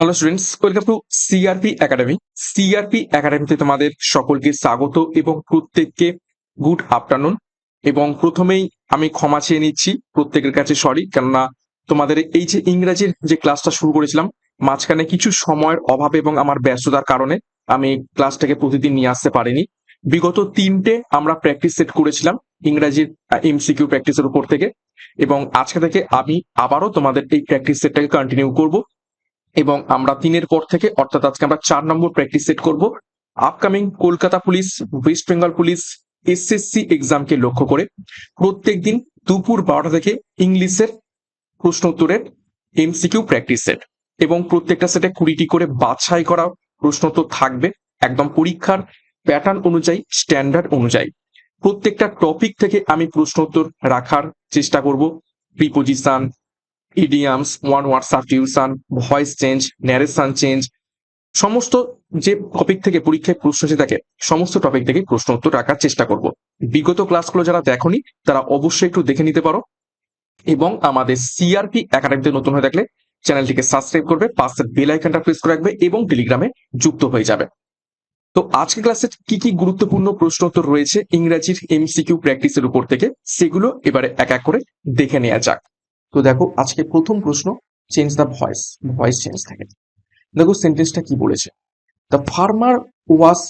Hello students welcome to CRP academy CRP একাডেমিতে তোমাদের সকলকে স্বাগত এবং প্রত্যেককে গুড আফটারনুন এবং প্রথমেই আমি ক্ষমা চেয়ে নিচ্ছি প্রত্যেকের কাছে সরি কেননা তোমাদের এই যে ইংরাজির যে ক্লাসটা শুরু করেছিলাম, মাঝখানে কিছু সময়ের অভাব এবং আমার ব্যস্ততার কারণে আমি ক্লাসটাকে প্রতিদিন নিয়ে আসতে পারিনি। বিগত তিনটে আমরা প্র্যাকটিস সেট করেছিলাম ইংরাজির এমসিকিউ প্র্যাকটিসের উপর থেকে। এবং আজকে থেকে আমি আবারও তোমাদের এই প্র্যাকটিস সেটটাকে কন্টিনিউ করব। এবং আমরা তিনের পর থেকে, অর্থাৎ আজকে আমরা চার নম্বর প্র্যাকটিস সেট করব। Upcoming Kolkata police West Bengal police SSC এক্সামকে লক্ষ্য করে। প্রত্যেক দিন দুপুর বারোটা থেকে ইংলিশের প্রশ্ন উত্তরের এমসিকিউ প্র্যাকটিস সেট এবং প্রত্যেকটা সেটে কুড়িটি করে বাছাই করা প্রশ্ন তো থাকবে। একদম পরীক্ষার প্যাটার্ন অনুযায়ী স্ট্যান্ডার্ড অনুযায়ী। প্রত্যেকটা টপিক থেকে আমি প্রশ্ন উত্তর রাখার চেষ্টা করব। Preposition idioms one word substitution voice change narration change সমস্ত যে টপিক থেকে পরীক্ষায় প্রশ্ন এসে থাকে, সমস্ত টপিক থেকে প্রশ্ন উত্তর রাখার চেষ্টা করব। বিগত ক্লাসগুলো যারা দেখনি, তারা অবশ্যই একটু দেখে নিতে পারো এবং আমাদের সিআরপি একাডেমিতে নতুন হয়ে থাকলে চ্যানেলটিকে সাবস্ক্রাইব করবে পাশের বেল আইকনটা প্রেস করে রাখবে এবং টেলিগ্রামে যুক্ত হয়ে যাবে। তো আজকে ক্লাসে কি কি গুরুত্বপূর্ণ প্রশ্ন উত্তর রয়েছে ইংরেজির এমসিকিউ প্র্যাকটিসের উপর থেকে, সেগুলো এবারে এক এক করে দেখে নেওয়া যাক। তো দেখো, আজকে প্রথম প্রশ্ন change the voice voice change থাকে। দেখো সেন্টেন্সটা কি বলেছে? The farmer was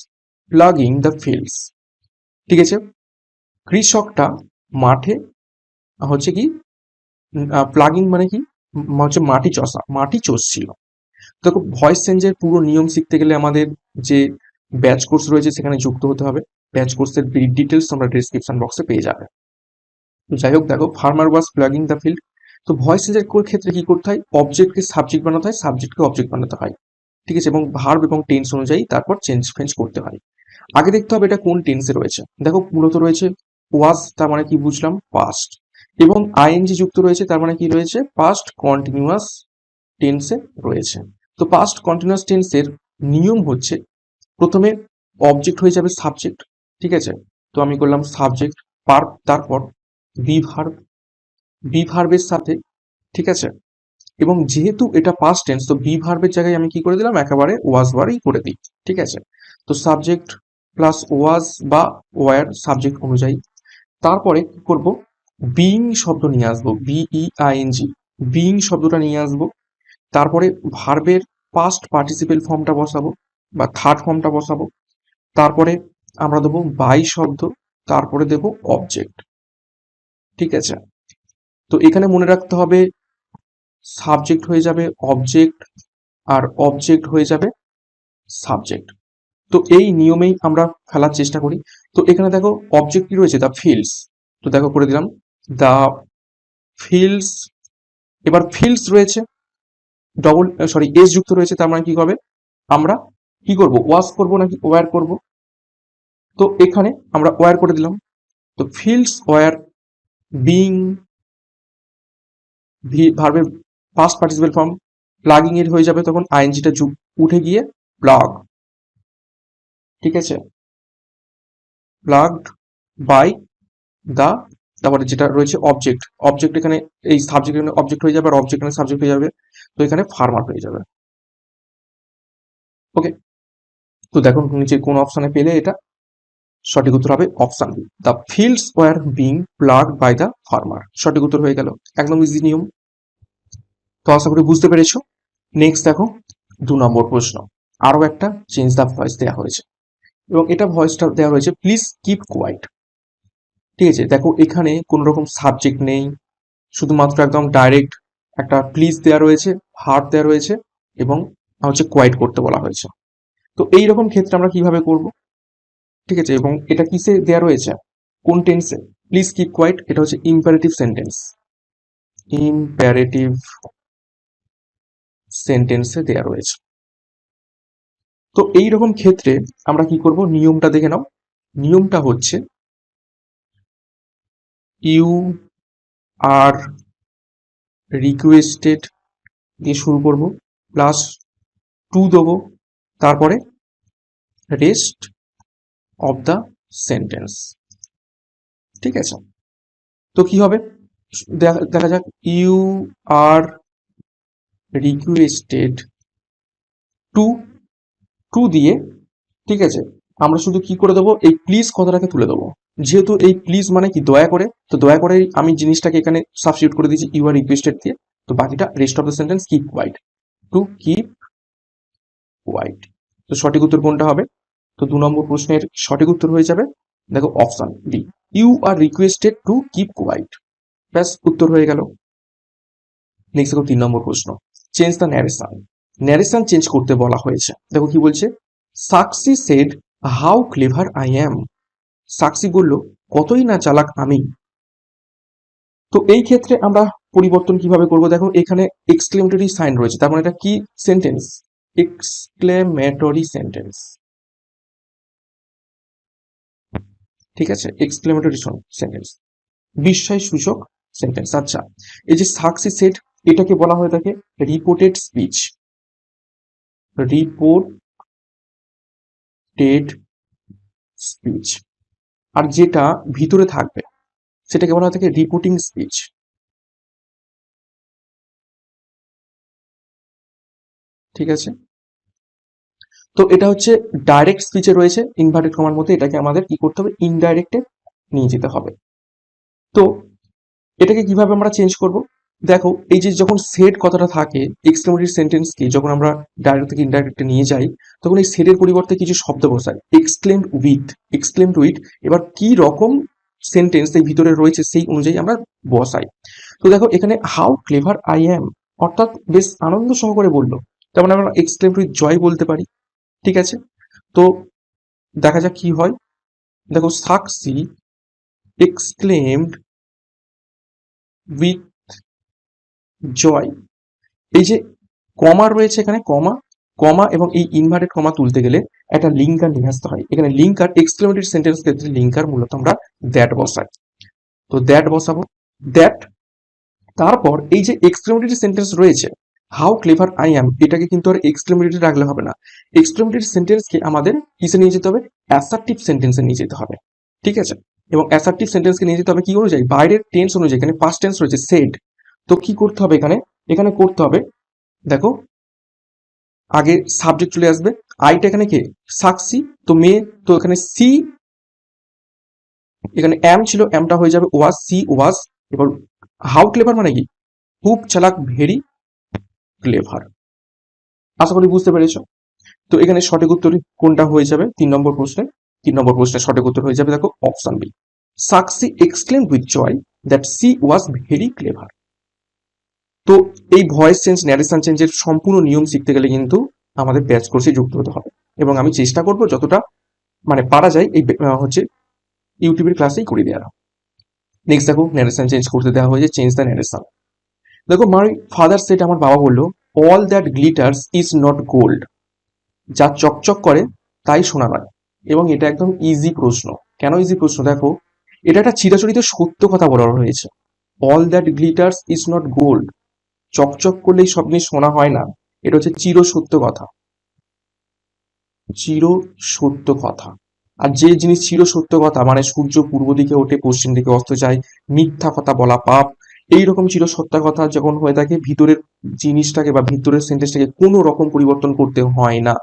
ploughing the fields ঠিক আছে? কৃষকটা মাঠে, হচ্ছে কি প্লাগিং মানে কি? হচ্ছে মাটি চষা, মাটি চষছিল। দেখো ভয়েস চেঞ্জের পুরো নিয়ম শিখতে গেলে আমাদের যে ব্যাচ কোর্স রয়েছে, সেখানে যুক্ত হতে হবে। ব্যাচ কোর্সের ডিটেলস তোমরা ডিসক্রিপশন বক্সে পেয়ে যাবে। যাই হোক, দেখো farmer was ploughing the field তো ভয়েস চেঞ্জের ক্ষেত্রে কি করতে হয়? অবজেক্টকে সাবজেক্ট বানাতে হয় সাবজেক্টকে অবজেক্ট বানাতে হয়। ঠিক আছে? এবং ভার্ব এবং টেন্স অনুযায়ী তারপর চেঞ্জ ফেঞ্জ করতে হয়। আগে দেখতে হবে এটা কোন টেন্সে রয়েছে। দেখো, মূলত রয়েছে ওয়াজ তার মানে কি বুঝলাম? পাস্ট এবং আইএনজি যুক্ত রয়েছে, তার মানে কি রয়েছে? পাস্ট কন্টিনিউয়াস টেন্সে রয়েছে। তো পাস্ট কন্টিনিউয়াস টেন্সের নিয়ম হচ্ছে, প্রথমে অবজেক্ট হয়ে যাবে সাবজেক্ট ঠিক আছে? তো আমি করলাম সাবজেক্ট পার তারপর বি ভার্ব বি ভার্বের সাথে, ঠিক আছে? এবং যেহেতু এটা পাস্ট টেন্স তো বি ভার্বের জায়গায় আমি কি করে দিলাম? একেবারে ওয়াজ ওয়ারই করে দিই, ঠিক আছে? তো সাবজেক্ট প্লাস ওয়াজ বা ওয়ার সাবজেক্ট অনুযায়ী। তারপরে কি করব? বিং শব্দ নিয়ে আসব বিই আইএনজি বিং শব্দটা নিয়ে আসব। তারপরে ভার্বের পাস্ট পার্টিসিপেল ফর্মটা বসাবো বা থার্ড ফর্মটা বসাবো। তারপরে আমরা দেবো বাই শব্দ, তারপরে দেবো অবজেক্ট ঠিক আছে? তো এখানে মনে রাখতে হবে সাবজেক্ট হয়ে যাবে অবজেক্ট আর অবজেক্ট হয়ে যাবে সাবজেক্ট তো এই নিয়মেই আমরা ফেলার চেষ্টা করি। তো এখানে দেখো অবজেক্ট কি রয়েছে? দ্য ফিল্ডস তো দেখো করে দিলাম। দ্য ফিল্ডস এবার ফিল্ডস রয়েছে। ডবল সরি এস যুক্ত রয়েছে, তার মানে কি হবে? আমরা কি করব? ওয়াশ করব নাকি ওয়্যার করব? তো এখানে আমরা ওয়্যার করে দিলাম। তো ফিল্ডস ওয়্যার বিং ভার্বের পাস্ট পার্টিসিপেল ফর্ম প্লাগিং এর হয়ে যাবে তখন আইএনজিটা উঠে গিয়ে প্লাগ ঠিক আছে? প্লাগড বাই দা তারপরে যেটা রয়েছে অবজেক্ট অবজেক্ট এখানে এই সাবজেক্ট এখানে অবজেক্ট হয়ে যাবে আর অবজেক্ট এখানে সাবজেক্ট হয়ে যাবে। তো এখানে ফার্মার হয়ে যাবে। ওকে তো দেখুন, নিচে কোন অপশনে পেলে এটা সঠিক উত্তর হবে option B. The fields were being plough by the farmer সঠিক উত্তর হয়ে গেল। একদম ইজি নিয়ম। তো আশা করি বুঝতে পেরেছ। নেক্সট দেখো, দু নম্বর প্রশ্ন। আরও একটা চেঞ্জ দ্য ভয়েস দেওয়া হয়েছে। এবং এটা ভয়েসটা দেওয়া হয়েছে প্লিজ কিপ কোয়াইট ঠিক আছে, দেখো এখানে কোনো রকম সাবজেক্ট নেই। শুধুমাত্র একদম ডাইরেক্ট একটা প্লিজ দেওয়া রয়েছে হার্ট দেওয়া রয়েছে এবং হচ্ছে কোয়াইট করতে বলা হয়েছে। তো এই রকম ক্ষেত্রে আমরা কীভাবে করব? ঠিক আছে, এবং এটা কিসে দেওয়া রয়েছে? কোন টেন্সে প্লিজ কিপ কোয়াইট এটা হচ্ছে ইম্পারেটিভ সেন্টেন্স ইম্পারেটিভ সেন্টেন্সে দেওয়া রয়েছে। তো এই রকম ক্ষেত্রে আমরা কি করব? নিয়মটা দেখে নাও। নিয়মটা হচ্ছে ইউ আর রিকোয়েস্টেড দিয়ে শুরু করব প্লাস টু দেবো, তারপরে রেস্ট অফ দ্য সেন্টেন্স ঠিক আছে? তো কি হবে? দেখা যাক। You are requested to to দিয়ে, ঠিক আছে? আমরা শুধু কি করে দেবো? এই প্লিজ কথাটাকে তুলে দেবো। যেহেতু এই প্লিজ মানে কি? দয়া করে। তো দয়া করে আমি জিনিসটাকে এখানে সাবস্টিটিউট করে দিয়েছি ইউ আর রিকুয়েস্টেড দিয়ে। তো বাকিটা rest of the sentence keep quiet to keep quiet তো সঠিক উত্তর কোনটা হবে? তো দু নম্বর প্রশ্নের সঠিক উত্তর হয়ে যাবে। দেখো option D you are requested to keep quiet ব্যাস, উত্তর হয়ে গেল। নেক্সট দেখো তিন নম্বর প্রশ্ন change the narration narration change করতে বলা হয়েছে। দেখো কি বলছে? Sakshi said how clever I am Sakshi বলল, কতই না চালাক আমি। তো এই ক্ষেত্রে আমরা পরিবর্তন কীভাবে করব? দেখো এখানে এক্সক্লেমেটরি সাইন রয়েছে। তার মানে এটা কি সেন্টেন্স এক্সক্লেমেটরি সেন্টেন্স ঠিক আছে? এক্সক্লেমেটরি সেন্টেন্স বিস্ময় সূচক সেন্টেন্স আচ্ছা এই যে সাকসি সেট এটাকে বলা হয়ে থাকে রিপোর্টেড স্পিচ রিপোর্টেড স্পিচ আর যেটা ভিতরে থাকবে সেটাকে বলা হয়ে থাকে রিপোর্টিং স্পিচ ঠিক আছে? তো এটা হচ্ছে ডাইরেক্ট স্পিচে রয়েছে ইনভার্টেড কমার মধ্যে এটাকে আমাদের কি করতে হবে? ইনডাইরেক্টে নিয়ে যেতে হবে। তো এটাকে কীভাবে আমরা চেঞ্জ করব? দেখো, এই যে যখন সেট কথাটা থাকে এক্সক্লেমেটরি সেন্টেন্সকে যখন আমরা ডাইরেক্ট থেকে ইনডাইরেক্টে নিয়ে যাই, তখন এই সেটের পরিবর্তে কিছু শব্দ বসাই। এক্সক্লেমড উইথ এক্সক্লেমড উইথ এবার কি রকম সেন্টেন্স এই ভিতরে রয়েছে সেই অনুযায়ী আমরা বসাই। তো দেখো, এখানে হাউ ক্লেভার আই অ্যাম অর্থাৎ বেশ আনন্দ সহকারে বলল। তার মানে আমরা এক্সক্লেমড উইথ জয় বলতে পারি। ঠিক আছে? তো দেখা যাক কি হয়। দেখো, সাকসি এক্সক্লেমড উইথ জয়। এই যে কমা রয়েছে এখানে, কমা কমা এবং এই ইনভার্টেড কমা তুলতে গেলে একটা লিঙ্কার নিয়ে আসতে হয়। এখানে লিঙ্কার এক্সক্লেমেটরি সেন্টেন্স ক্ষেত্রে লিঙ্কার মূলত আমরা দ্যাট বসাই। তো দ্যাট বসাবো দ্যাট তারপর এই যে এক্সক্লেমেটরি সেন্টেন্স রয়েছে হাউ ক্লেভার আই অ্যাম এটাকে কিন্তু আর এক্সক্লেমেটরি রাখলে হবে না। এক্সক্লেমেটরি সেন্টেন্সকে আমাদের কিসে নিয়ে যেতে হবে? অ্যাসার্টিভ সেন্টেন্সে নিয়ে যেতে হবে। ঠিক আছে? এবং অ্যাসার্টিভ সেন্টেন্সকে নিয়ে যেতে হবে কি অনুযায়ী? বাইরের টেন্স অনুযায়ী, এখানে পাস্ট টেন্স রয়েছে সেড তো কি করতে হবে এখানে? এখানে করতে হবে, দেখো, আগে সাবজেক্ট চলে আসবে। আইটা এখানে কে? সাকসি তো মেয়ে, তো এখানে সি এখানে এম ছিল এমটা হয়ে যাবে ওয়াজ সি ওয়াজ এবার হাউ ক্লেভার মানে কি? খুব চালাক ভেরি ক্লেভার আশা করি বুঝতে পেরেছ? তো এখানে সঠিক উত্তর কোনটা হয়ে যাবে? তিন নম্বর প্রশ্নে। তিন নম্বর প্রশ্নের সঠিক উত্তর হয়ে যাবে, দেখো option B Sakshi exclaim with joy that she was very clever তো এই ভয়েস চেঞ্জ ন্যারেশন চেঞ্জের সম্পূর্ণ নিয়ম শিখতে গেলে কিন্তু আমাদের ব্যাচ কোর্সে যুক্ত হতে হবে। এবং আমি চেষ্টা করব যতটা মানে পারা যায় এই হচ্ছে ইউটিউবের ক্লাসেই করে দেওয়া নেক্সট দেখো ন্যারেশন চেঞ্জ করতে দেওয়া হয়েছে চেঞ্জ দ্য ন্যারেশন দেখো মাই ফাদার সেট আমার বাবা বলল all that glitters is not gold যা চকচক করে, তাই সোনা নয়। এবং এটা একদম ইজি প্রশ্ন। কেন ইজি প্রশ্ন? দেখো, এটা একটা চিরাচরিত সত্য কথা বলা হয়েছে। All that glitters is not gold চকচক করলেই সব জিনিস শোনা হয় না। এটা হচ্ছে চির সত্য কথা। চির সত্য কথা। আর যে জিনিস চির সত্য কথা মানে সূর্য পূর্ব দিকে ওঠে, পশ্চিম দিকে অস্ত যায়, মিথ্যা কথা বলা পাপ এইরকম চির সত্য কথা যখন হয়ে থাকে, ভিতরের জিনিসটাকে বা ভিতরের সেন্টেন্সটাকে কোনো রকম পরিবর্তন করতে হয় না।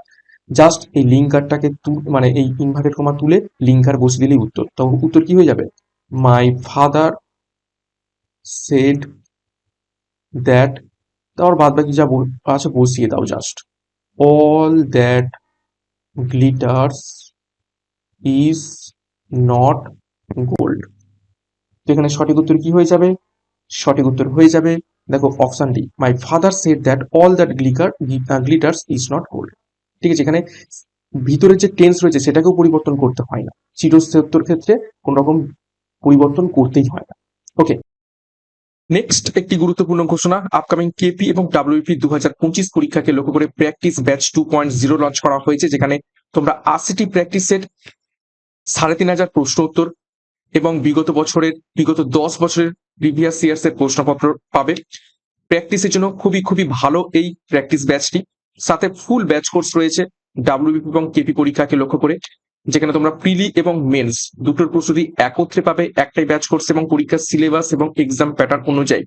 জাস্ট এই লিঙ্কারটাকে মানে এই ইনভার্টেড কমা তুলে লিঙ্কার বসিয়ে দিলেই উত্তর। তখন উত্তর কি হয়ে যাবে? মাই ফাদার সেড দ্যাট তারপর বাদ বাকি যা আছে বসিয়ে দাও just all that glitters is not gold এখানে সঠিক উত্তর কি হয়ে যাবে? সঠিক উত্তর হয়ে যাবে। দেখো option D my father said that all that glitter glitters is not gold ঠিক আছে, এখানে ভিতরের যে টেন্স রয়েছে, সেটাকেও পরিবর্তন করতে হয় না। চিরসত্তর ক্ষেত্রে কোন রকম পরিবর্তন করতেই হয় না। ওকে নেক্সট একটি গুরুত্বপূর্ণ ঘোষণা। আপকামিং কেপি এবং ডাব্লিউপি দু হাজার পঁচিশ পরীক্ষাকে লক্ষ্য করে practice batch two point zero launch করা হয়েছে, যেখানে তোমরা আশিটি প্র্যাকটিস সেট সাড়ে তিন হাজার প্রশ্ন উত্তর এবং বিগত বছরের, বিগত দশ বছরের প্রিভিয়াস ইয়ার্স এর প্রশ্নপত্র পাবে। প্র্যাকটিসের জন্য খুবই খুবই ভালো এই প্র্যাকটিস ব্যাচটি সাথে ফুল ব্যাচ কোর্স রয়েছে ডাব্লিউবিপি এবং কেপি পরীক্ষাকে লক্ষ্য করে, যেখানে তোমরা প্রিলি এবং মেন্স দুটোর প্রস্তুতি একত্রে পাবে একটাই ব্যাচ কোর্স এবং পরীক্ষার সিলেবাস এবং এক্সাম প্যাটার্ন অনুযায়ী।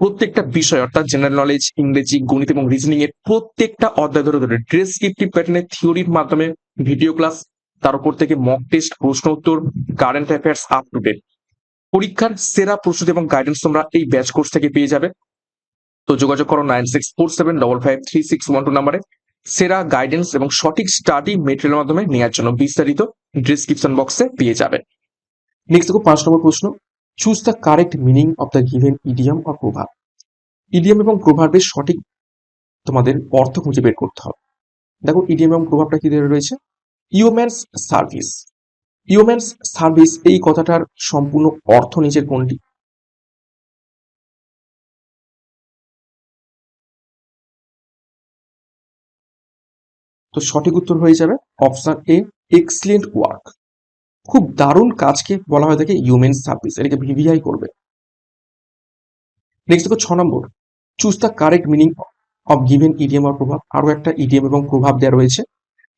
প্রত্যেকটা বিষয় অর্থাৎ জেনারেল নলেজ ইংরেজি, গণিত এবং রিজনিং এর প্রত্যেকটা অধ্যায় ধরে ধরে ডেসক্রিপটিভ প্যাটার্নের থিওরির মাধ্যমে ভিডিও ক্লাস তার উপর থেকে মক টেস্ট প্রশ্ন উত্তর current affairs up to date পরীক্ষার সেরা প্রস্তুতি এবং গাইডেন্স তোমরা এই ব্যাচ কোর্স থেকে পেয়ে যাবে। তো যোগাযোগ করো nine six seven double five three six one two নাম্বারে সেরা গাইডেন্স এবং সঠিক স্টাডি মেটেরিয়ালের মাধ্যমে নেওয়ার জন্য বিস্তারিত ডিসক্রিপশন বক্সে পেয়ে যাবে। নেক্সট দেখো পাঁচ নম্বর প্রশ্ন। Choose the correct meaning of the given idiom or প্রভাব ইডিয়াম এবং প্রভাবের সঠিক তোমাদের অর্থ খুঁজে বের করতে হবে। দেখো ইডিয়াম এবং প্রভাবটা কি রয়েছে? ইউম্যান্স সার্ভিস ইউম্যান্স সার্ভিস এই কথাটার সম্পূর্ণ অর্থ নিচের কোনটি? তো সঠিক উত্তর হয়ে যাবে অপশন এ এক্সিলেন্ট ওয়ার্ক খুব দারুণ কাজকে বলা হয় থাকে হিউম্যান সার্ভিস এটাকে ভিভিআই করবে। নেক্সট দেখো ছ নম্বর choose the correct meaning of given idiom আর প্রভাব। আরও একটা ইডিএম এবং প্রভাব দেওয়া রয়েছে।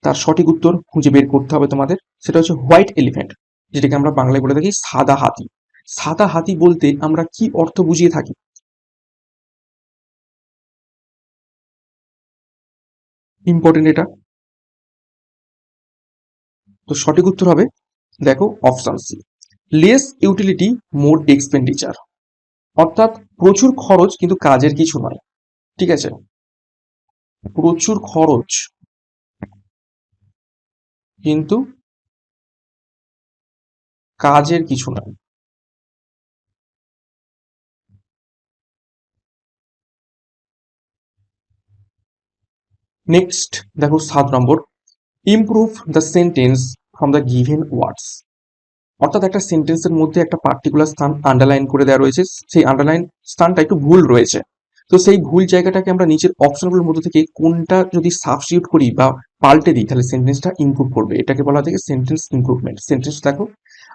তার সঠিক উত্তর খুঁজে বের করতে হবে তোমাদের। সেটা হচ্ছে হোয়াইট এলিফ্যান্ট যেটাকে আমরা বাংলায় বলে থাকি সাদা হাতি। সাদা হাতি বলতে আমরা কি অর্থ বুঝিয়ে থাকি? ইম্পর্টেন্ট এটা। তো সঠিক উত্তর হবে, দেখো option C less utility more expenditure অর্থাৎ প্রচুর খরচ কিন্তু কাজের কিছু নয়। ঠিক আছে? প্রচুর খরচ কিন্তু কাজের কিছু নয় নেক্সট দেখো সাত number. Improve the sentence from the given words অর্থাৎ একটা সেন্টেন্সের মধ্যে একটা পার্টিকুলার স্থান আন্ডারলাইন করে দেওয়া রয়েছে। সেই আন্ডারলাইন স্থানটা একটু ভুল রয়েছে। তো সেই ভুল জায়গাটাকে আমরা নিচের অপশনগুলোর মধ্যে থেকে কোনটা যদি সাবস্টিটিউট করি বা পাল্টে দিই, তাহলে সেন্টেন্সটা ইম্প্রুভ করবে। এটাকে বলা থাকে সেন্টেন্স ইমপ্রুভমেন্ট সেন্টেন্স দেখো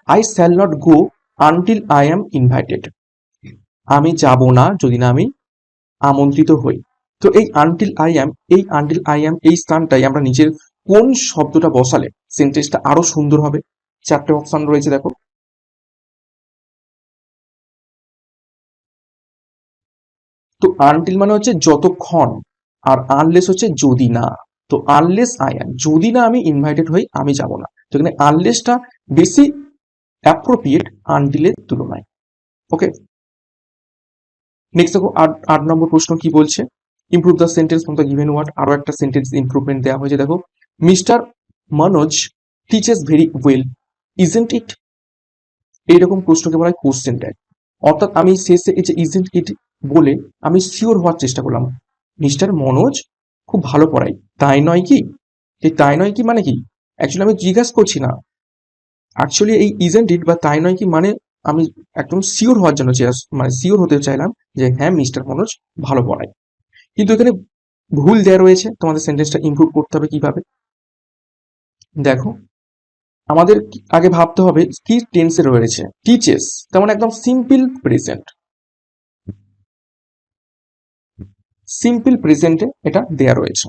I shall not go until I am invited আমি যাব না যদি না আমি আমন্ত্রিত হই। তো এই আনটিল আই অ্যাম এই আনটিল আই অ্যাম এই স্থানটাই আমরা নিজের কোন শব্দটা বসালে সেন্টেন্সটা আরও সুন্দর হবে। চারটে অপশন রয়েছে দেখো। তো আনটিল মানে হচ্ছে যতক্ষণ আর আনলেস হচ্ছে যদি না। তো আনলেস আই অ্যাম যদি না আমি ইনভাইটেড হই, আমি যাব না। তো এখানে আনলেসটা বেশি অ্যাপ্রোপ্রিয়েট আনটিলের তুলনায়। ওকে নেক্সট দেখো আট নম্বর প্রশ্ন কি বলছে? Improve the sentence from the given word আরও একটা সেন্টেন্স ইমপ্রুভমেন্ট দেওয়া হয়েছে, দেখো। Mister Manoj teaches very well isn't it এইরকম প্রশ্নকে বলা হয় কোশ্চেন ট্যাগ অর্থাৎ আমি শেষে এই যে ইজেন্ট ইট বলে আমি শিওর হওয়ার চেষ্টা করলাম। মিস্টার মনোজ খুব ভালো পড়াই তাই নয় কি? তাই নয় কি মানে কি? অ্যাকচুয়ালি আমি জিজ্ঞাসা করছি না। অ্যাকচুয়ালি এই ইজেন্ট ইট বা তাই নয় কি মানে আমি একদম শিওর হওয়ার জন্য মানে শিওর হতে চাইলাম যে হ্যাঁ মিস্টার মনোজ ভালো পড়ায়। কিন্তু এখানে ভুল দেওয়া রয়েছে। তোমাদের সেন্টেন্সটা ইম্প্রুভ করতে হবে কীভাবে? দেখো, আমাদের আগে ভাবতে হবে কি টেন্সে রয়েছে। টিচেস তেমন একদম সিম্পল প্রেজেন্ট সিম্পল প্রেজেন্টে এটা দেয়া রয়েছে।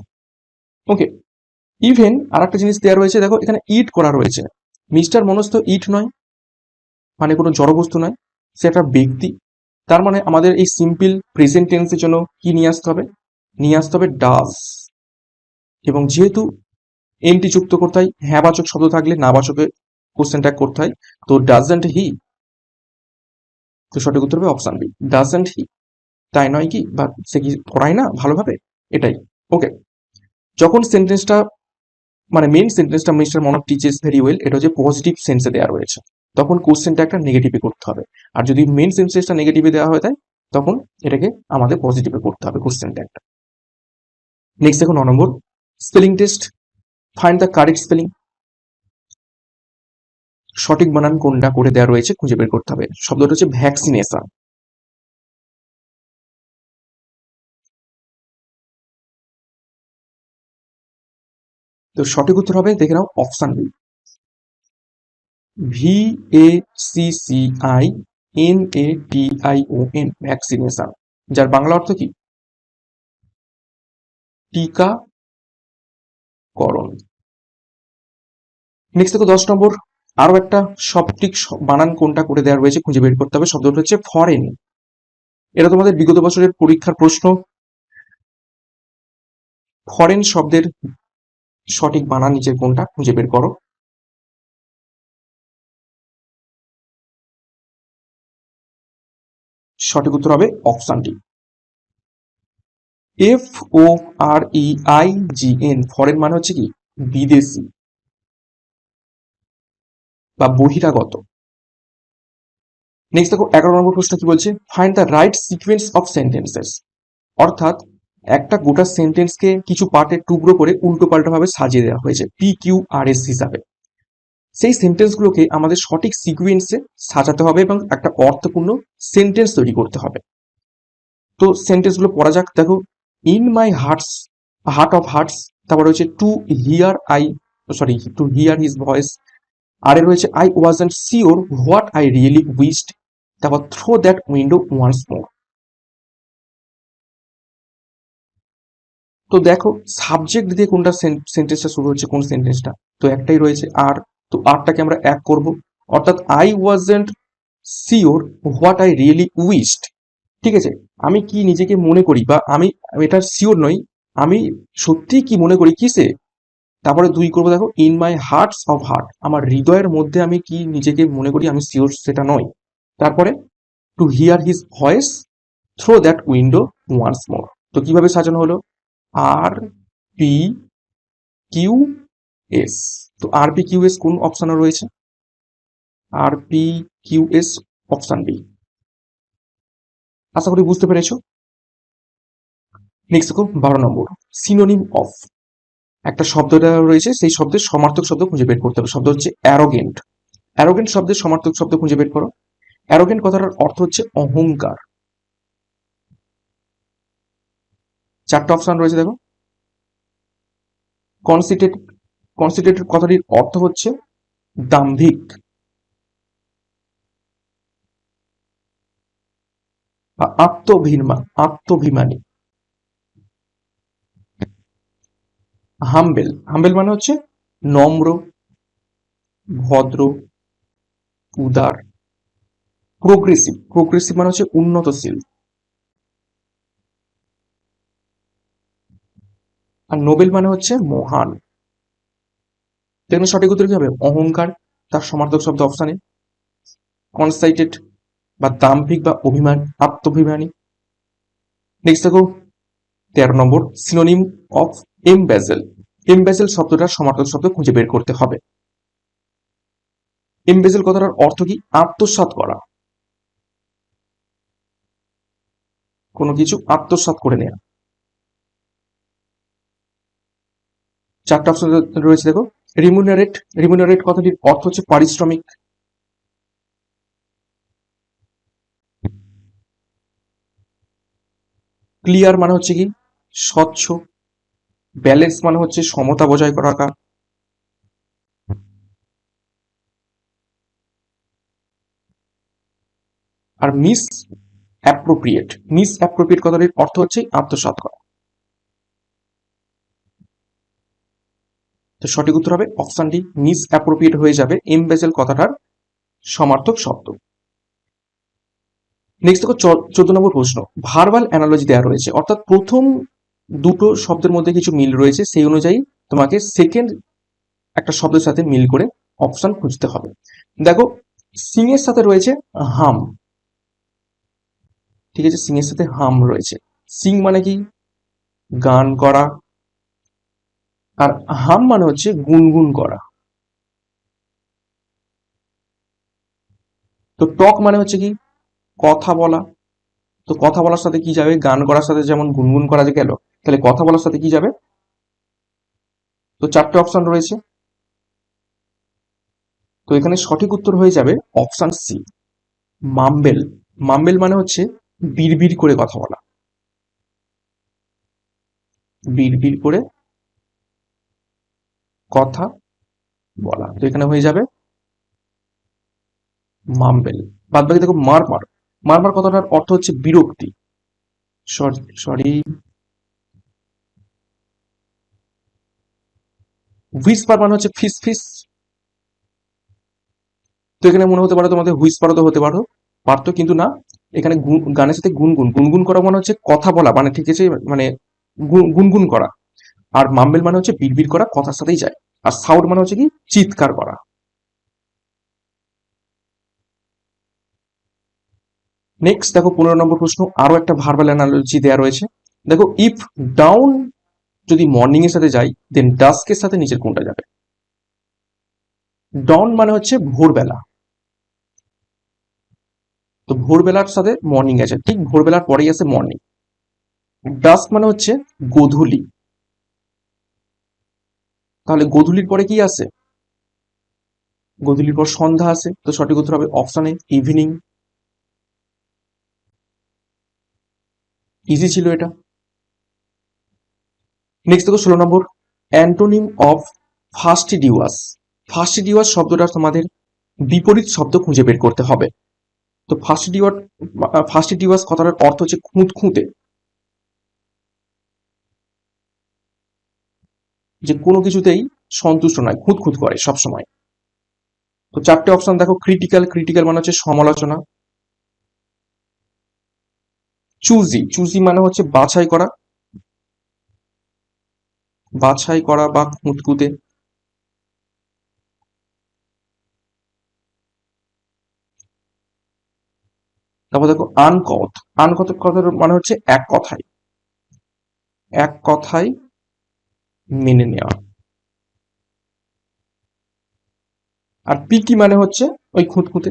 ওকে ইভেন আর একটা জিনিস দেওয়া রয়েছে, দেখো, এখানে ইট করা রয়েছে। মিস্টার মনোজ তো ইট নয় মানে কোনো জড়বস্তু নয়, সে একটা ব্যক্তি। তার মানে আমাদের এই সিম্পল প্রেজেন্ট টেন্সের জন্য কি নিয়ে আসতে হবে? নিয়ে আসতে হবে ডাস এবং যেহেতু এনটি যুক্ত করতে হয়, হ্যাঁবাচক শব্দ থাকলে নাবাচকে কোশ্চেন ট্যাগ করতে হয়, তো ডাজেন্ট হি তো সঠিক উত্তর হবে অপশন বি ডাজেন্ট হি তাই নয় কি? বা সে কি পড়ায় না? ভালোভাবে? এটাই। ওকে যখন সেন্টেন্সটা মানে মেন সেন্টেন্সটা mister Manoj teaches very well এটা হচ্ছে পজিটিভ সেন্সে দেওয়া রয়েছে। তখন কোশ্চেনটা একটা নেগেটিভে করতে হবে। আর যদি মেন সেন্টেন্সটা নেগেটিভে দেওয়া হয়ে যায়, তখন এটাকে আমাদের পজিটিভে করতে হবে কোশ্চেনটা একটা। নেক্সট দেখো ন number. Spelling test find the correct spelling সঠিক বানান কোনটা করে দেওয়া রয়েছে খুঁজে বের করতে হবে। শব্দটা হচ্ছে ভ্যাকসিনেশন তো সঠিক উত্তর হবে, দেখে নাও option B V A C C I N A T I O N vaccination যার বাংলা অর্থ কি? টিকাকরণ। নেক্সট দেখো, দশ নম্বর, আরও একটা সঠিক বানান কোনটা করে দেওয়া রয়েছে, খুঁজে বের করতে হবে, শব্দটা হচ্ছে ফরেন এটা তোমাদের বিগত বছরের পরীক্ষার প্রশ্ন। ফরেন শব্দের সঠিক বানান নিচের কোনটা খুঁজে বের করো। সঠিক উত্তর হবে অপশনটি F O R E I G N foreign মানে হচ্ছে কি বিদেশি। বা বহিরাগত। নেক্সট দেখো, এগারো নম্বর প্রশ্ন কি বলছে? Find the right sequence of sentences অর্থাৎ একটা গোটা সেন্টেন্সকে কিছু পার্টের টুকরো করে উল্টো পাল্টা ভাবে সাজিয়ে দেওয়া হয়েছে পি কিউ আর এস হিসাবে। সেই সেন্টেন্সগুলোকে আমাদের সঠিক সিকুয়েন্সে সাজাতে হবে এবং একটা অর্থপূর্ণ সেন্টেন্স তৈরি করতে হবে। তো সেন্টেন্সগুলো পড়া যাক, দেখো in my hearts heart of hearts তারপর রয়েছে to hear I sorry to hear his voice আর রয়েছে I wasn't sure what I really wished তারপর through that window once more তো দেখো সাবজেক্ট দিয়ে কোনটা সেন্টেন্সটা শুরু হচ্ছে, কোন সেন্টেন্সটা তো একটাই রয়েছে আর তো আরটাকে আমরা এক করব। অর্থাৎ I wasn't sure what I really wished ঠিক আছে? আমি কি নিজেকে মনে করি বা আমি এটা শিওর নই, আমি সত্যি কি মনে করি কিসে? তারপরে দুই করব দেখো in my hearts of heart আমার হৃদয়ের মধ্যে আমি কি নিজেকে মনে করি আমি শিওর সেটা নয় তারপরে to hear his voice through that window once more তো কীভাবে সাজানো হলো? আর পি কিউ এস তো আর পি কিউ এস কোন অপশানে রয়েছে? R P Q S option B আশা করি বুঝতে পেরেছ। নেক্সট দেখো বারো নম্বর। সিনোনিম অফ একটা শব্দটা রয়েছে, সেই শব্দের সমার্থক শব্দ খুঁজে বের করতে হবে। শব্দ হচ্ছে অ্যারোগেন্ট অ্যারোগেন্ট শব্দের সমার্থক শব্দ খুঁজে বের করো। অ্যারোগেন্ট কথাটার অর্থ হচ্ছে অহংকার। চারটা অপশন রয়েছে, দেখো। কনসিটেড কনসিডারেটেড কথাটির অর্থ হচ্ছে দাম্ভিক। আত্মভিমা, আত্মভিমানী। হাম্বেল হাম্বেল মানে হচ্ছে নম্র, ভদ্র, উদার। প্রোগ্রেসিভ প্রোগ্রেসিভ মানে হচ্ছে উন্নতশীল। আর নোবেল মানে হচ্ছে মহান। দেখুন সঠিক উত্তর কি হবে? অহংকার, তার সমার্থক শব্দ অপশানে। কনসাইটেড বা দাম্ভিক বা অভিমান, আত্মভিমানী। নেক্সট দেখো, তেরো নম্বর সিনোনিম অফ এমব্যাজেল এমব্যাজেল শব্দটার সমার্থক শব্দ খুঁজে বের করতে হবে। এমবেজেল কথাটার অর্থ কি? আত্মসাত করা। কোনো কিছু আত্মসাত করে নেওয়া চারটা অপশন রয়েছে, দেখো। রিমুনারেট রিমুনারেট কথাটির অর্থ হচ্ছে পারিশ্রমিক। ক্লিয়ার মানে হচ্ছে কি? স্বচ্ছ। ব্যালেন্স মানে হচ্ছে সমতা বজায় রাখা আর মিস অ্যাপ্রোপ্রিয়েট মিস অ্যাপ্রোপ্রিয়েট কথাটির অর্থ হচ্ছে আত্মসাৎ করা। তো সঠিক উত্তর হবে অপশনটি মিস অ্যাপ্রোপ্রিয়েট হয়ে যাবে এমবেজেল কথাটার সমার্থক শব্দ। নেক্সট দেখো চোদ্দ নম্বর প্রশ্ন ভার্বাল অ্যানালজি দেওয়া রয়েছে। অর্থাৎ প্রথম দুটো শব্দের মধ্যে কিছু মিল রয়েছে, সেই অনুযায়ী তোমাকে সেকেন্ড একটা শব্দের সাথে মিল করে অপশন খুঁজতে হবে। দেখো সিং এর সাথে রয়েছে হাম ঠিক আছে সিং এর সাথে হাম রয়েছে। সিং মানে কি? গান করা আর হাম মানে হচ্ছে গুনগুন করা। তো টক মানে হচ্ছে কি? কথা বলা। তো কথা বলার সাথে কি যাবে? গান করার সাথে যেমন গুনগুন করা গেল, তাহলে কথা বলার সাথে কি যাবে? তো চারটে অপশন রয়েছে। তো এখানে সঠিক উত্তর হয়ে যাবে অপশন সি মাম্বেল। মাম্বেল মানে হচ্ছে বিড়বিড় করে কথা বলা। বিড়বিড় করে কথা বলা। তো এখানে হয়ে যাবে মাম্বেল। বাদ বাকি দেখো মারমার। মারমার কথাটার অর্থ হচ্ছে বিরক্তি। সরি হুইসপার মানে হচ্ছে ফিস ফিস। তো এখানে মনে হতে পারে তোমাদের হুইসপারও তো হতে পারো, পারতো কিন্তু না। এখানে গানের সাথে গুনগুন। গুনগুন করা মানে হচ্ছে কথা বলা মানে ঠিক আছে মানে গুনগুন করা। আর মাম্বেল মানে হচ্ছে বিড়বিড় করা, কথার সাথেই যায়। আর সাউট মানে হচ্ছে কি, চিৎকার করা। নেক্সট দেখো পনেরো নম্বর প্রশ্ন, আরও একটা ভার্বাল অ্যানালজি দেওয়া রয়েছে। দেখো ইফ ডাউন যদি মর্নিং এর সাথে যাই দেন ডাস্কের সাথে নিচের কোনটা যাবে? ডাউন মানে হচ্ছে ভোরবেলা। তো ভোরবেলার সাথে মর্নিং আছে। ঠিক ভোরবেলার পরেই আছে মর্নিং ডাস্ক মানে হচ্ছে গোধূলি। তাহলে গোধূলির পরে কি আছে? গোধূলির পর সন্ধ্যা আছে, তো সঠিক উত্তর হবে অপশানে ইভিনিং ইজি ছিল এটা। নেক্সট দেখো ষোলো নম্বর অ্যান্টোনিম অফ ফাস্টিডিউয়াস ফাস্টিডিউয়াস শব্দটা তোমাদের বিপরীত শব্দ খুঁজে বের করতে হবে। তো ফাস্টিডিউয়াস ফাস্টিডিউয়াস কথাটার অর্থ হচ্ছে খুঁত খুঁতে। যে কোনো কিছুতেই সন্তুষ্ট নয় খুঁত খুঁত করে সবসময়। তো চারটে অপশন দেখো ক্রিটিক্যাল ক্রিটিক্যাল মানে হচ্ছে সমালোচনা। চুজি চুজি মানে হচ্ছে বাছাই করা। বাছাই করা বা খুঁতকুতে তারপর দেখো আনকথ আনকথ কথার মানে হচ্ছে এক কথায়। এক কথায় মেনে নেওয়া। আর পিকি মানে হচ্ছে? ওই খুঁতখুঁতে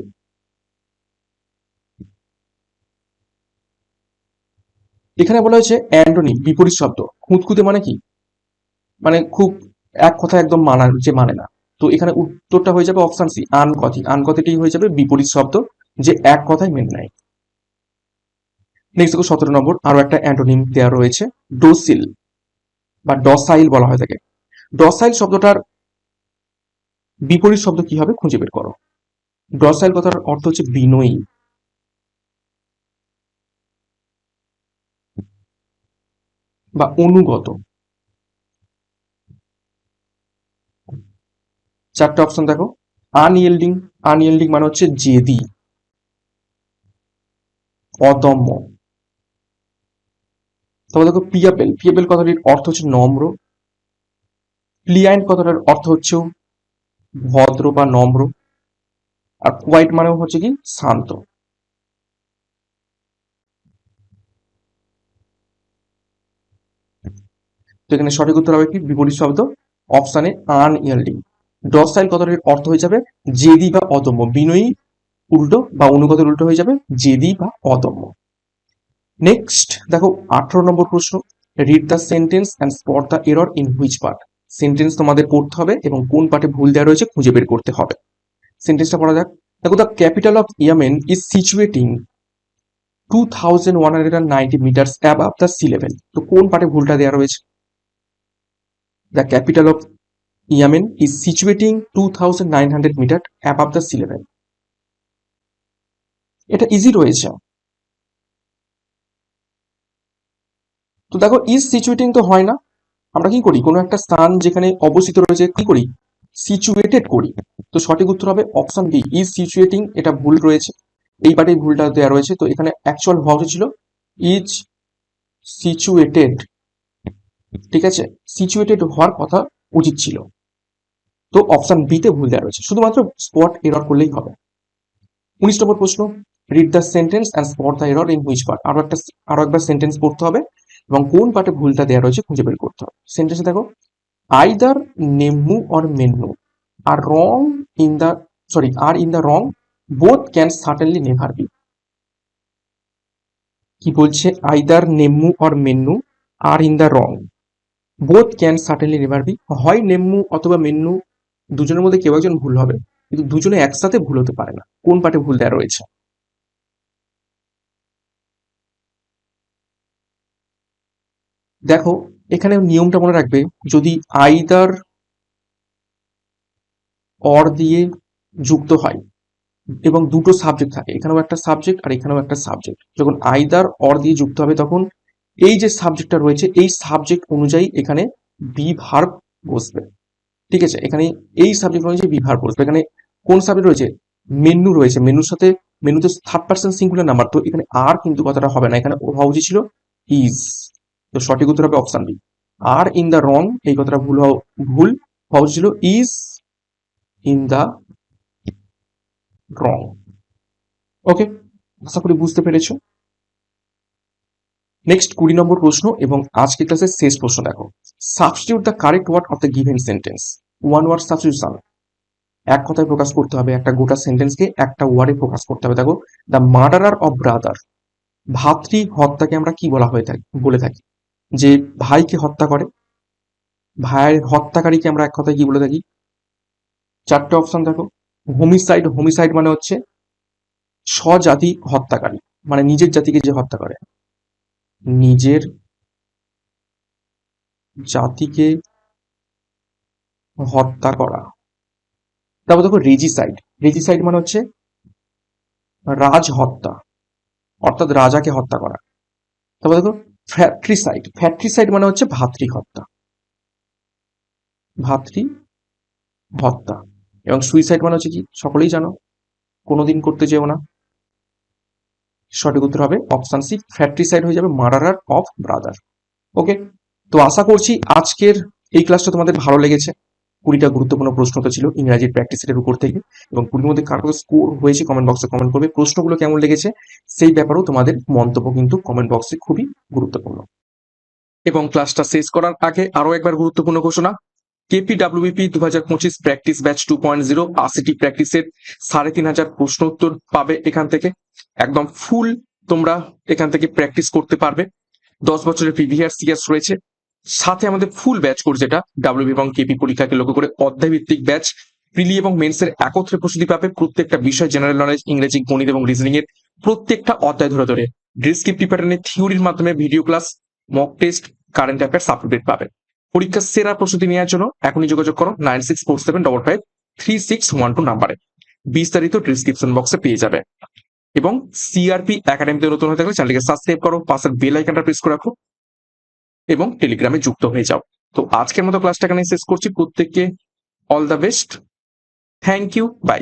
এখানে বলা হয়েছে অ্যান্টনি বিপরীত শব্দ। খুঁতখুঁতে মানে কি? মানে খুব এক কথা একদম মানার, যে মানে না। তো এখানে উত্তরটা হয়ে যাবে অপশান সি, আনকথি। আনকথিটি হয়ে যাবে বিপরীত শব্দ, যে এক কথায় মেনে নেয়। নেক্সট দেখো, সতেরো নম্বর, আরও একটা অ্যান্টোনিম দেওয়া রয়েছে, ডোসিল। বা ডসাইল বলা হয় থাকে ডসাইল শব্দটার বিপরীত শব্দ কি হবে? খুঁজে বের করো। ডসাইল কথার অর্থ হচ্ছে বিনয়ী। বা অনুগত। চারটে অপশন দেখো। আনইয়েল্ডিং আনইয়েল্ডিং মানে হচ্ছে জেদি। অদম্য। তারপর দেখো পিয়াপেল পিয়াপেল কথাটির অর্থ হচ্ছে নম্র। প্লিয়াইন্ট কথাটার অর্থ হচ্ছে ভদ্র বা নম্র। আর কোয়াইট মানে হচ্ছে কি শান্ত। তো এখানে সঠিক উত্তর হবে কি? বিপরীত শব্দ অপশানে আনইয়েল্ডিং ডসাইল কথাটির অর্থ হয়ে যাবে জেদি বা অদম্য। বিনয়ী, উল্টো বা অনুগতের উল্টো হয়ে যাবে জেদি বা অদম্য। নেক্সট দেখো, আঠারো নম্বর প্রশ্ন। Read the sentence and spot the error in which part sentence তোমাদের পড়তে হবে এবং কোন পার্টে ভুল দেওয়া রয়েছে খুঁজে বের করতে হবে। সেন্টেন্সটা পড়া যাক। দেখো the capital of Yemen is situating two thousand one hundred and ninety metres above the sea level তো কোন পার্টে ভুলটা দেওয়া রয়েছে? The capital of Yemen is situating two thousand nine hundred metre above the sea level এটা easy রয়েছে। তো দেখো ইজ সিচুয়েটিং তো হয় না। আমরা কি করি? কোনো একটা স্থান যেখানে অবস্থিত রয়েছে, কি করি? সিচুয়েটেড করি। তো সঠিক উত্তর হবে অপশন বি ইজ সিচুয়েটিং এটা ভুল রয়েছে। এই পার্টে ভুলটা দেওয়া রয়েছে। তো এখানে অ্যাকচুয়াল ভাবটা ছিল ইজ সিচুয়েটেড ঠিক আছে? সিচুয়েটেড হওয়ার কথা উচিত ছিল। তো অপশন বিতে ভুল দেওয়া রয়েছে। শুধুমাত্র স্পট এরর করলেই হবে। উনিশ নম্বর প্রশ্ন read the sentence and spot the error in which part আরও একটা, আরও একবার সেন্টেন্স পড়তে হবে। এবং কোন পার্টে ভুলটা দেওয়া রয়েছে খুঁজে বের করতে হবে। সেন্টেন্সে দেখো either Nemu or Menu are wrong in the sorry are in the wrong both can certainly never be কি বলছে? Either Nemu or Menu are in the wrong both can certainly never be হয় নেমু অথবা menu দুজনের মধ্যে কেউ একজন ভুল হবে, কিন্তু দুজনে একসাথে ভুল হতে পারে না। কোন পার্টে ভুল দেওয়া রয়েছে? দেখো, এখানে নিয়মটা মনে রাখবে, যদি আইদার অর দিয়ে যুক্ত হয়, এবং দুটো সাবজেক্ট থাকে, এখানেও একটা সাবজেক্ট আর এখানেও একটা সাবজেক্ট যখন আইদার অর দিয়ে যুক্ত হবে তখন এই যে সাবজেক্টটা রয়েছে, এই সাবজেক্ট অনুযায়ী এখানে বি ভার্ব বসবে। ঠিক আছে, এখানে এই সাবজেক্ট অনুযায়ী বি ভার্ব বসবে। এখানে কোন সাবজেক্ট রয়েছে? মেনু রয়েছে। মেনুর সাথে মেনুতে থার্ড পার্সন সিঙ্গুলার নাম্বার তো এখানে আর কিন্তু কথাটা হবে না। এখানে উচিত ছিল ইজ তো সঠিক উত্তর হবে option B are in the wrong এই কথাটা ভুল ভুল হওয়া ছিল is in the wrong okay আশা করি বুঝতে পেরেছ। নেক্সট কুড়ি নম্বর প্রশ্ন এবং আজকে ক্লাসের শেষ প্রশ্ন দেখো। Substitute the correct word of the given sentence one word substitution এক কথায় প্রকাশ করতে হবে, একটা গোটা সেন্টেন্সকে একটা ওয়ার্ডে প্রকাশ করতে হবে। দেখো দ্য মার্ডারার অফ ব্রাদার ভাতৃ হত্যাকে আমরা কি বলা হয়ে থাকি, বলে থাকি। যে ভাইকে হত্যা করে। ভাইয়ের হত্যাকারীকে আমরা এক কথায় কি বলে থাকি? চারটে অপশন দেখো। হোমিসাইড হোমিসাইড মানে হচ্ছে স্বজাতি হত্যাকারী মানে নিজের জাতিকে যে হত্যা করে। নিজের জাতিকে হত্যা করা। তারপর দেখো রেজিসাইড রেজিসাইড মানে হচ্ছে রাজ হত্যা, অর্থাৎ রাজাকে হত্যা করা। তারপর দেখো ফ্যাট্রিসাইড। ফ্যাট্রিসাইড মানে হচ্ছে ভাতৃ হত্যা ভাতৃ হত্যা এবং সুইসাইড মানে হচ্ছে কি? সকলেই জানো, কোনোদিন করতে যেও না। সঠিক উত্তর হবে অপশন সি, ফ্যাট্রিসাইড হয়ে যাবে মার্ডারার অফ ব্রাদার। ওকে? তো আশা করছি আজকের এই ক্লাসটা তোমাদের ভালো লেগেছে। কুড়িটা গুরুত্বপূর্ণ প্রশ্ন তো ছিল ইংরাজির প্র্যাকটিস সেটের উপর থেকে এবং কুড়ির মধ্যে কার কত স্কোর হয়েছে কমেন্ট বক্সে কমেন্ট করবে। প্রশ্নগুলো কেমন লেগেছে সেই ব্যাপারেও তোমাদের মন্তব্য কিন্তু কমেন্ট বক্সে খুবই গুরুত্বপূর্ণ। এবং ক্লাসটা শেষ করার আগে আরও একবার গুরুত্বপূর্ণ ঘোষণা কেপি ডাব্লিউবিপি দু হাজার পঁচিশ practice batch two point zero আশিটি প্র্যাকটিসের সাড়ে তিন হাজার প্রশ্ন উত্তর পাবে এখান থেকে। একদম ফুল তোমরা এখান থেকে প্র্যাকটিস করতে পারবে। দশ বছরের প্রিভিয়াস সিএস রয়েছে। সাথে আমাদের ফুল ব্যাচ কোর্স যেটা ডাব্লিউ এবং কেপি পরীক্ষাকে লক্ষ্য করে অধ্যায় ভিত্তিক ব্যাচ প্রিলি এবং মেন্সের একত্রে প্রস্তুতি পাবে প্রত্যেকটা বিষয় জেনারেল নলেজ ইংরেজি, গণিত এবং রিজনিং এর প্রত্যেকটা অধ্যায় ধরে ধরে। ডিসক্রিপটিভ প্যাটার্নের থিওরির মাধ্যমে video class mock test current affairs update পাবে। পরীক্ষার সেরা প্রস্তুতি নেওয়ার জন্য এখনই যোগাযোগ করো nine six four seven double five three six one two নাম্বারে বিস্তারিত ডিসক্রিপশন বক্সে পেয়ে যাবে। এবং সিআরপি একাডেমিতে নতুন হয়ে থাকলে চ্যানেলকে সাবস্ক্রাইব করো, পাশের বেল আইকনটা প্রেস করে রাখো। এবং টেলিগ্রামে যুক্ত হয়ে যাও। তো আজকের মতো ক্লাসটা এখানে শেষ করছি। প্রত্যেককে all the best thank you bye